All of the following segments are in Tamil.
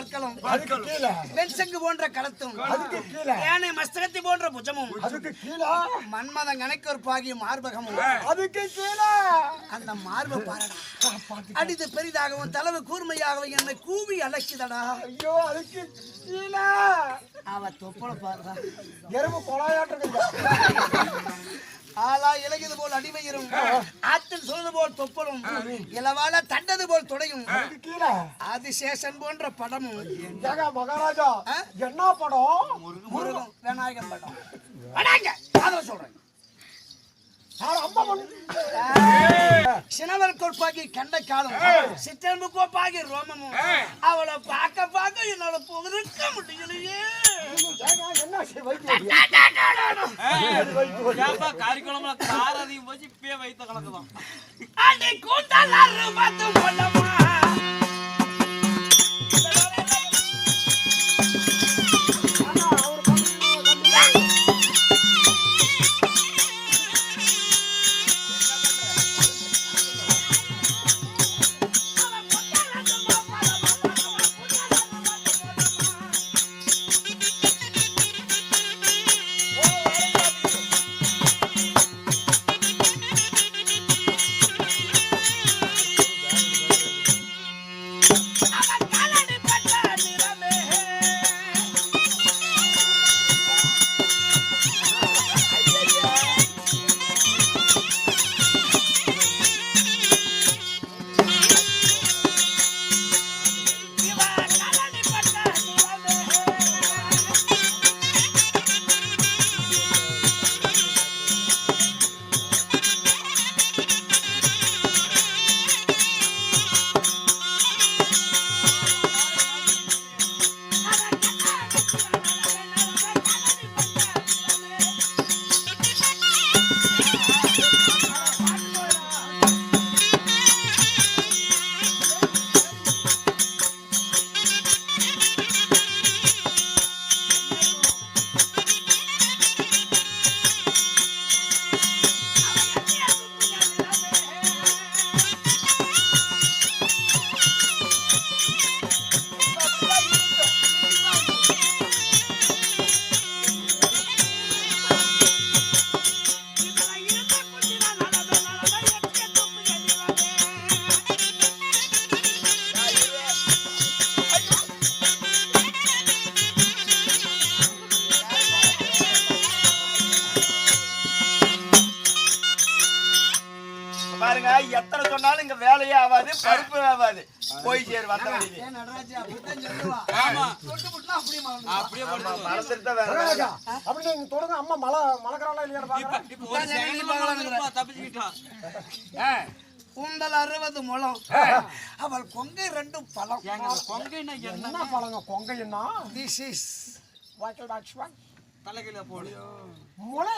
பற்களும். வெண்சங்கு போன்ற களத்தும். கீழே. யானை மஸ்தகத்தி போன்ற புஜமும். அதுக்கு கீழே. மன்மத கணக்கொருப்பாகிய மார்பகமும். அதுக்கு கீழே. அந்த மார்பை பாருடா. அடித்து பெரிதாகவும் தளவு கூர்மையாகவும் என்னை கூவி அழைக்குதடா ஐயோ அதுக்கு கீழே. அவ தொப்பள பாருடா. எறும்பு கொலாயாட்டம் ஆளா இலகியது போல் அடிமையிரும். ஆற்றில் சொல்வது போல் தொப்பலும். இளவால தண்டது போல் தொடையும். ஆதிசேஷன் போன்ற படமும். மகாராஜா? என்ன படம்? முருகன். விநாயகன் படம். அடாங்க அதை சொல்றேன். சினவர் கோப்பாகி கண்ட காலம். சிற்றன்பு கோப்பாகி ரோமமும். அவளை பார்க்க பார்க்க என்னால போகிறதுக்க முடியலையே. அதிகம் போச்சு இப்பயே வைத்த கணக்கு தான் அடி கூந்தல் சொன்னாலும் இங்க வேலையே ஆகாது பருப்பு ஆகாது. போய் சேர் வந்த அப்படியே வேலை. மகாராஜா அப்படி நீங்க அம்மா மலை மலக்கிறாளா இல்லையா தப்பிச்சுக்கிட்டான் கூந்தல் அறுபது முழம். அவள் கொங்கை ரெண்டும் பழம். எங்க கொங்கைன்னா என்ன? பழங்க கொங்கைன்னா? திஸ் இஸ் வாக்கில் டாக்ஸ் தலைகையில போடு. முளை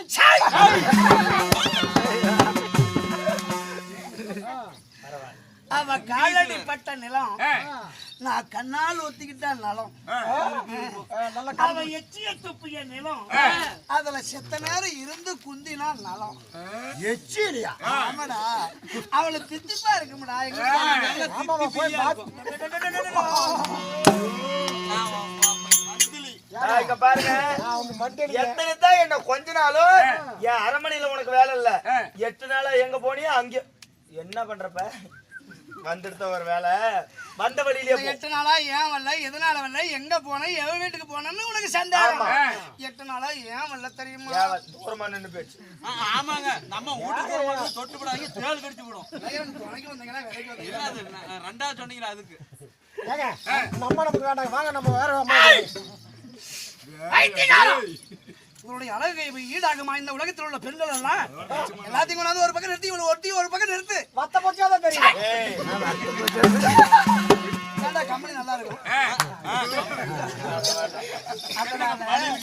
அவ காலடி பட்ட நிலம் நான் கண்ணால் ஒத்திக்கிட்ட நிலம். நல்ல அவ எச்சிய துப்பிய நிலம். அதுல செத்த நேரம் இருந்து குந்தினா நலம். எச்சிலியா? ஆமாடா. அவளை தித்திப்பா இருக்கும்டா. எங்க ஆமாமா போய் பாத்து. நான் இங்க பாருங்க. நான் வந்து மண்டடி எத்தனை தான் என்ன கொஞ்ச நாளும் என் அரமனையில உனக்கு வேலை இல்ல. எட்டு நாளா எங்க போனியோ அங்க என்ன பண்றப்ப? வந்துடுத்த ஒரு வேலை வந்த வழியிலே எட்டு நாளா ஏன் வரல? எதனால வரல? எங்க போனேன் எவ வீட்டுக்கு போனேன்னு உனக்கு சந்தேகம். எட்டு நாளா ஏன் வரல தெரியுமா? தூரமா நின்னு போயிடுச்சு. ஆமாங்க. நம்ம வீட்டுக்கு தொட்டு போடாதீங்க. தேள் கடிச்சு விடும் துணைக்கு வந்தீங்கன்னா ரெண்டாவது சொன்னீங்களா அதுக்கு? நம்ம நமக்கு வேண்டாம் வாங்க நம்ம வேற அம்மா! உங்களுடைய அழகை ஈடாகுமா? இந்த உலகத்தில் உள்ள பெண்கள் எல்லாம் எல்லாத்தையும் கொண்டாந்து ஒரு பக்கம் நிறுத்தி இவளை ஒட்டி ஒரு பக்கம் நிறுத்து. மத்த பச்சாதான் தெரியும் ஏய். ஏன்டா கம்பெனி நல்லா இருக்கும்?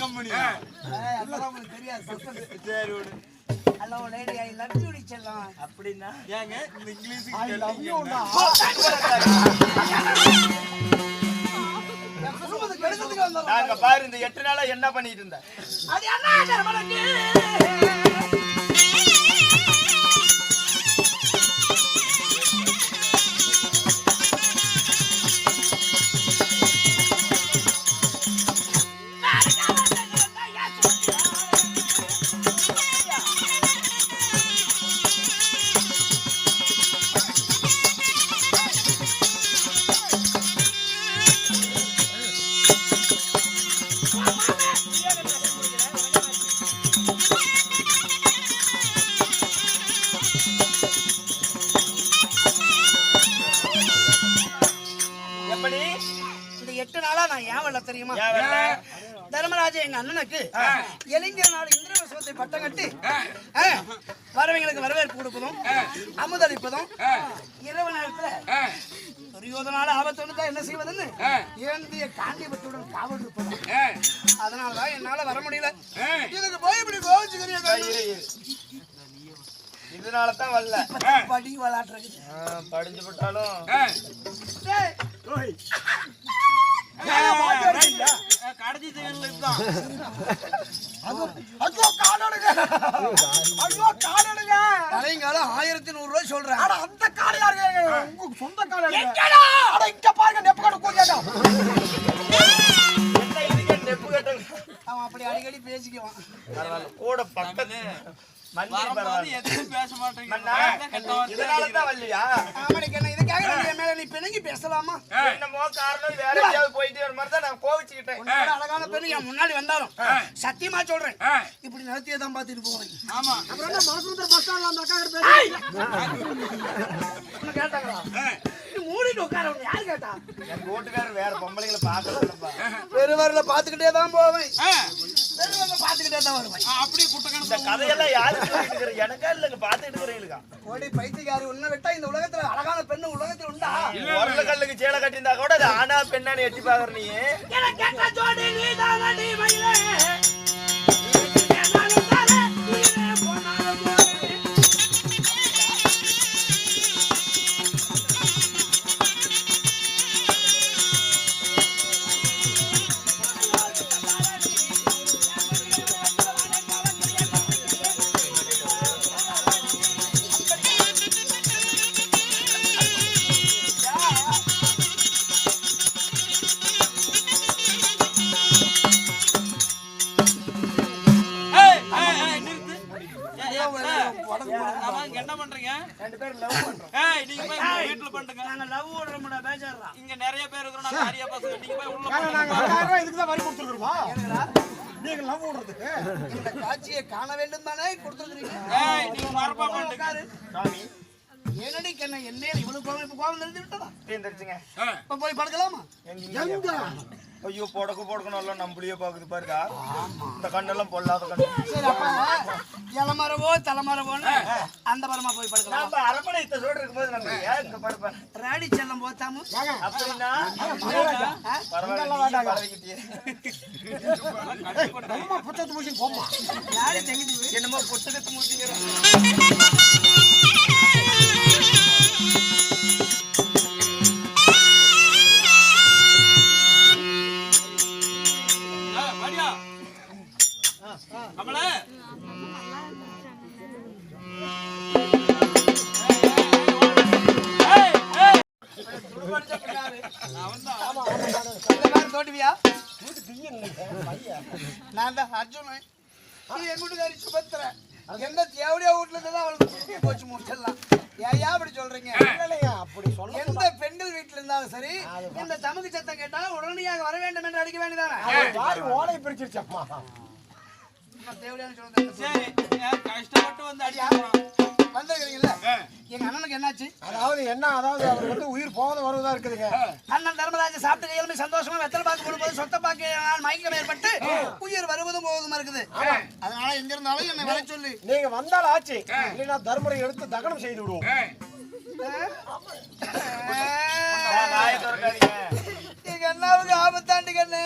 கம்பெனி உங்களுக்கு தெரியாது. சரி விடு. Hello lady I love you செல்லம். அப்படின்னா ஏங்க இந்த இங்கிலீஷுக்கு ஐ லவ் யூ எப்ப நாங்க பாரு இந்த எட்டு நாளா என்ன பண்ணிட்டு இருந்தேன் தெரியுமா? தர்மராஜ எங்க அண்ணனுக்கு இளைஞர் நாடு இந்திர விசுவத்தை பட்டம் கட்டி வரவங்களுக்கு வரவேற்பு கொடுப்பதும் அமுதளிப்பதும் இரவு நேரத்துல துரியோதனால ஆபத்து வந்துட்டா என்ன செய்வதுன்னு ஏந்திய காண்டிபத்துடன் காவல் இருப்பதும் அதனாலதான் என்னால வர முடியல. இதுக்கு போய் இப்படி கோவிச்சுக்கிறீங்க. இதனால தான் வரல. படி விளாட்டுறது ஆ, படிஞ்சு விட்டாலும் கடைசி செகண்ட்ல இதுதான். ஐயோ காலடுங்க. ஐயோ காலடுங்க. ஆயிரத்தி நூறு ரூபாய் சொல்றேன். அட அந்த கால யாருங்க உங்க சொந்த கால அட இங்க பாருங்க நெப்பு கட்டு இதுக்கே நெப்பு கட்டல்? அவன் அப்படி அடிக்கடி பேசிக்குவான். பரவாயில்ல. கூட பக்கத்து பேச பிணங்கி பேசலாமா? என்னமோ காரணம் வேற எங்கேயாவது போயிட்டு வர மாதிரி தான் நான் கோவிச்சுக்கிட்டேன். அழகான பெண்ணு என் முன்னாடி வந்தாலும் சத்தியமா சொல்றேன். இப்படி நடத்தியே தான் பார்த்துட்டு போவேன் ஆமா. அப்புறம் என்ன மனசுந்தர பஸ் ஸ்டாண்ட்ல அந்த அக்கா கிட்ட பேசி என்ன கேட்டாங்களா மூடிட்டு உட்கார யாரு கேட்டா. எங்க வீட்டுக்காரர் வேற பொம்பளைங்களை பார்க்கலப்பா பெருவரில் பார்த்துக்கிட்டே தான் போவேன். பெருவரில் பார்த்துக்கிட்டே தான் வருவேன். அப்படி இந்த குட்டக்கணக்கு கதையெல்லாம் யாரு சொல்லிட்டு இருக்கிற? எனக்கா இல்லைங்க பார்த்துட்டு இருக்கிறீங்களுக்கா ஓடி பைத்தியக்காரி உன்னை விட்டா இந்த உலகத்துல அழகான பெண்ணு உலகத்தில் உண்டா? உரல கல்லுக்கு சேலை கட்டியிருந்தா கூட அது ஆனா பெண்ணான்னு எட்டி பாக்குற நீ. எனக்கு கேட்ட ஜோடி நீதானடி மயிலே. இந்த காட்சியை காண வேண்டும் தானே கொடுத்துருக்கீங்க. சாமி. ஏனடி கண்ணா என்ன இவ்வளவு கோவம் இப்ப கோவம் நிறுத்தி விட்டதா தீர்ந்துருச்சுங்க இப்ப போய் படுக்கலாமா? எங்க ஐயோ பொடக்கு பொடக்கணும் எல்லாம் நம்மளையே பாக்குது பாருக்கா. இந்த கண்ணெல்லாம் பொல்லாத கண்ணு. சரி அப்ப இளமரவோ தலைமரவோன்னு அந்த மரமா போய் படுக்கலாம். நாம அரமனை இத்த சோடு இருக்கும்போது நம்ம ஏன் இங்க படுப்பேன் ராடி செல்லம் போத்தாமு? அப்படின்னா? பரவாயில்ல. நம்ம புத்தகத்து போமா என்னமோ புத்தகத்து மூச்சிக்கிறேன் தோட்டுவியா நான் தான் அர்ஜுனன் நீ என் வீட்டுக்காரி சுபத்திர எந்த தேவடியா வீட்டுல இருந்து தான் அவளுக்கு புரிய போச்சு முடிச்சிடலாம் ஏயா அப்படி சொல்றீங்க? அப்படி சொல்ல எந்த பெண்கள் வீட்டுல இருந்தாலும் சரி இந்த தமக்கு சத்தம் கேட்டா உடனடியாக வர வேண்டும் என்று அடிக்க வேண்டியதானே? ஓலை பிரிச்சிருச்சம்மா தேவடியான்னு சொல்றது சரி ஏன் கஷ்டப்பட்டு என்னாச்சு? அதாவது என்ன? அதாவது அவர் வந்து உயிர் போகாத வருவதா இருக்குதுங்க. அண்ணன் தர்மராஜ சாப்பிட்டு கையிலுமே சந்தோஷமா வெத்தலை பாக்கு கொடுப்பது சொத்த பாக்கு மயக்கம் ஏற்பட்டு உயிர் வருவதும் போவதும் இருக்குது. அதனால எங்க இருந்தாலும் என்னை வர சொல்லி. நீங்க வந்தால் ஆச்சு. இல்லைன்னா தர்மரை எடுத்து தகனம் செய்து விடுவோம். எங்க அண்ணாவுக்கு ஆபத்தாண்டு கண்ணு?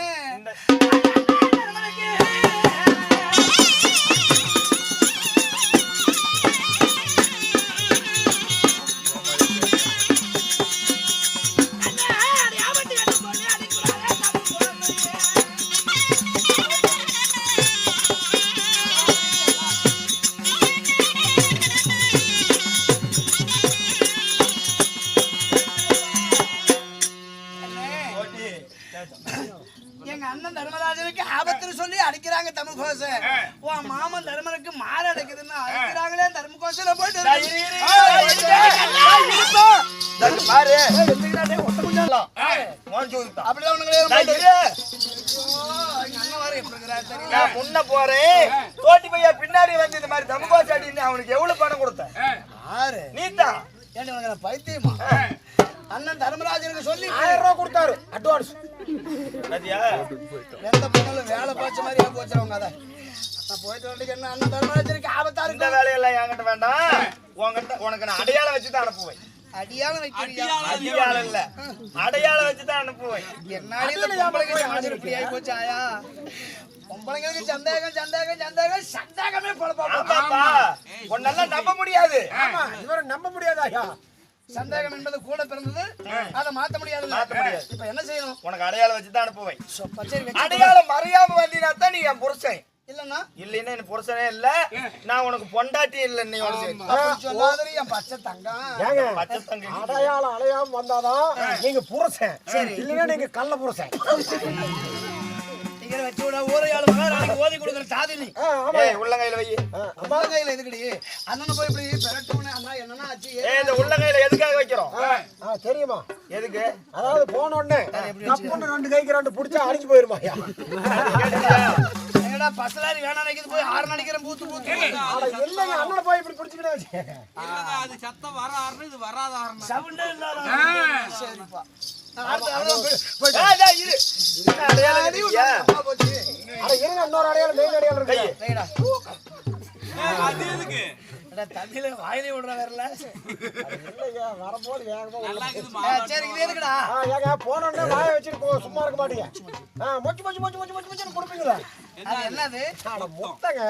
எங்க அண்ணன் தர்மராஜனுக்கு ஆபத்துன்னு சொல்லி அடிக்கிறாங்க தமிழ் கோச. உன் மாமன் தர்மனுக்கு மாறு அடைக்குதுன்னு அடிக்கிறாங்களே தர்ம கோசல போயிட்டு முன்ன போறேன். தோட்டி பையா பின்னாடி வந்து இந்த மாதிரி தமுகோஸ் அடின்னு அவனுக்கு எவ்வளவு பணம் கொடுத்த ஆறு நீதான் ஏன்டி உனக்கு என்ன பைத்தியமா? அண்ணன் தர்மராஜனுக்கு சொல்லி ஆயிரம் ரூபாய் கொடுத்தாரு. அட்வான்ஸ் எந்த பொண்ணுல வேலை பார்த்த மாதிரி போச்சுறவங்க அதை. போயிட்டு வரதுக்கு என்ன அண்ணன் தர்மராஜனுக்கு ஆபத்தா இந்த இருக்கு வேலையெல்லாம் என்கிட்ட வேண்டாம். உன்கிட்ட உனக்கு நான் அடையாளம் வச்சு தான் அனுப்புவேன். அடியாலும் வைக்கிறியா? அடையாளம் இல்ல. அடையாளம் வச்சு தான் அனுப்புவேன். சமாச்சாரம் இப்படி ஆகி போச்சு ஆயா. பொம்பளைங்களுக்கு சந்தேகம் சந்தேகம் சந்தேகம் சந்தேகமே பொழப்பா உன்னெல்லாம் நம்ப முடியாது. ஆமா. இவரை நம்ப முடியாது ஐயா சந்தேகம் என்பது கூட பிறந்தது. அதை மாத்த முடியாது மாத்த முடியாது. இப்ப என்ன செய்யணும்? உனக்கு அடையாளம் வச்சு தான் அனுப்புவேன். சொ- பச்சரி வச்சு அடையாளம் அறியாம வந்தீனா தான் நீ என் புருஷன். இல்லன்னா? இல்லைன்னா என் புருஷனே இல்ல. நான் உனக்கு பொண்டாட்டி இல்ல நீ சொல்லாதடி என் பச்சை தங்கம். ஏங்க பச்சை தங்கி அடையாளம் அலையாம வந்தாதான் நீங்க புருஷன். இல்லைன்னா நீங்க கள்ள புருஷன். நீங்க வச்சு விட ஊரையாளு மகாராணிக்கு ஓதி கொடுக்குற உள்ளங்கையில வை. அம்மா கையில எதுக்குடி? அண்ணனை போய் இப்படி பெரட்டோன்னு அண்ணா என்னன்னா ஆச்சு? இந்த உள்ளங்கையில எதுக்காக வைக்கிறோம்? தெரியுமா? எதுக்கு? அதாவது போன உடனே ரெண்டு கைக்கு ரெண்டு புடிச்சா அடிச்சு போயிருமா பசலாரி வேணா நினைக்கிறது போய் ஆறு நினைக்கிறேன் பூத்து பூத்து இல்லைங்க அண்ணனை போய் இப்படி பிடிச்சிக்கிட்டே அது சத்தம் வர ஆறுனு இது வராத ஆறுனு சவுண்டே இல்லாத சரிப்பா இன்னொரு அடையாளம் மெயின் அடையாளம் இருக்கு அது எதுக்கு? தண்ணியில வாயிலே விடுற வரல இல்லைங்க வரும்போது வேகமா சரி இது எதுக்குடா? ஆ, ஏங்க போன உடனே வாயை வச்சுட்டு போ- சும்மா இருக்க மாட்டீங்க. ஆ, மொச்சு மொச்சு மொச்சு மொச்சு மொச்சு மொச்சுன்னு கொடுப்பீங்களா. அது என்னது? அட முத்தங்க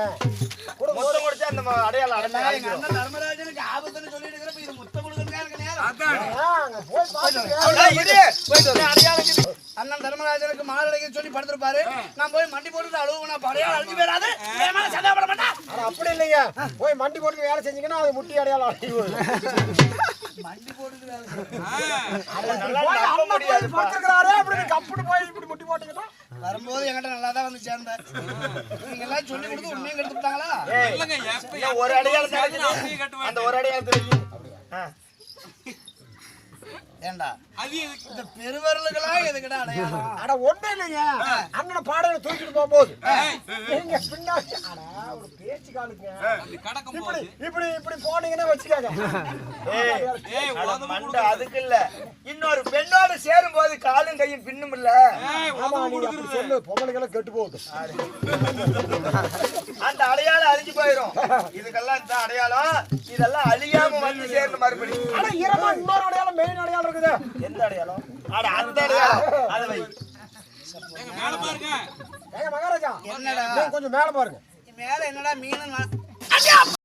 மொத்தம் கொடுத்தா அந்த அடையாளம் அடையாளம் தர்மராஜனுக்கு ஆபத்துன்னு சொல்லிட்டு இருக்கிறப்ப இது முத்தம் கொடுக்கறதுக்கா இருக்கு நேரம் ஆ, அங்க போய். என்ன அடையாளம் அண்ணன் தர்மராஜனுக்கு மாரடைக்க சொல்லி படுத்திருப்பாரு. நான் போய் மண்டி போட்டு அழுவு நான் படையாள அழிஞ்சு போயிடாது. சந்தேகப்பட மாட்டேன் அப்படி இல்லைங்க. போய் மண்டி போட்டு வேலை செஞ்சீங்கன்னா அது முட்டி அடையாளம் அடையும் மண்டி போட்டு வேலை நல்லா நம்ப முடியாதுப்பா. படுத்துக்கிறாரே அப்படி கப்புன்னு போய் இப்படி முட்டி போட்டீங்கன்னா. வரும்போது என்கிட்ட நல்லா தான் வந்து சேர்ந்தேன் நீங்க எல்லாம் சொல்லி கொடுத்து உண்மையும் கெடுத்துட்டாங்களா? ஒரு. கட்டுவேன். அந்த ஒரு அடையாளத்தை வை. ஏண்டா? அது இந்த பெருவரலுக்கெல்லாம் எதுக்கிட்ட அடையாளம்? அட ஒண்ணு இல்லைங்க. அண்ணனை பாடையில தூக்கிட்டு போகும்போது. நீங்க பின்னாடி அட ஒரு பேச்சு காலுங்க. அது கடக்கும் இப்படி இப்படி இப்படி போனீங்கன்னா வச்சுக்காங்க ஏய், மண்டை அதுக்கு இல்ல. இன்னொரு பெண்ணோட சேரும் போது காலும் கையும் பின்னும் இல்ல. சொல்லு பொம்பளைக்கெல்லாம் கெட்டு போகுது. அந்த அடையாளம் அழிஞ்சு போயிரும். இதுக்கெல்லாம் இந்த அடையாளம்? இதெல்லாம் அழியாம வந்து சேரணும் மறுபடியும். ஆனா இரமா இன்னொரு அடையாளம் மெயின் அடையாளம் இருக்குது எந்த அடையாளம்? அட அந்த அடையாளம். அதை வை. எங்க மேல பாருங்க ஏங்க மகாராஜா என்னடா? கொஞ்சம் மேல பாருங்க. மேல என்னடா மீன்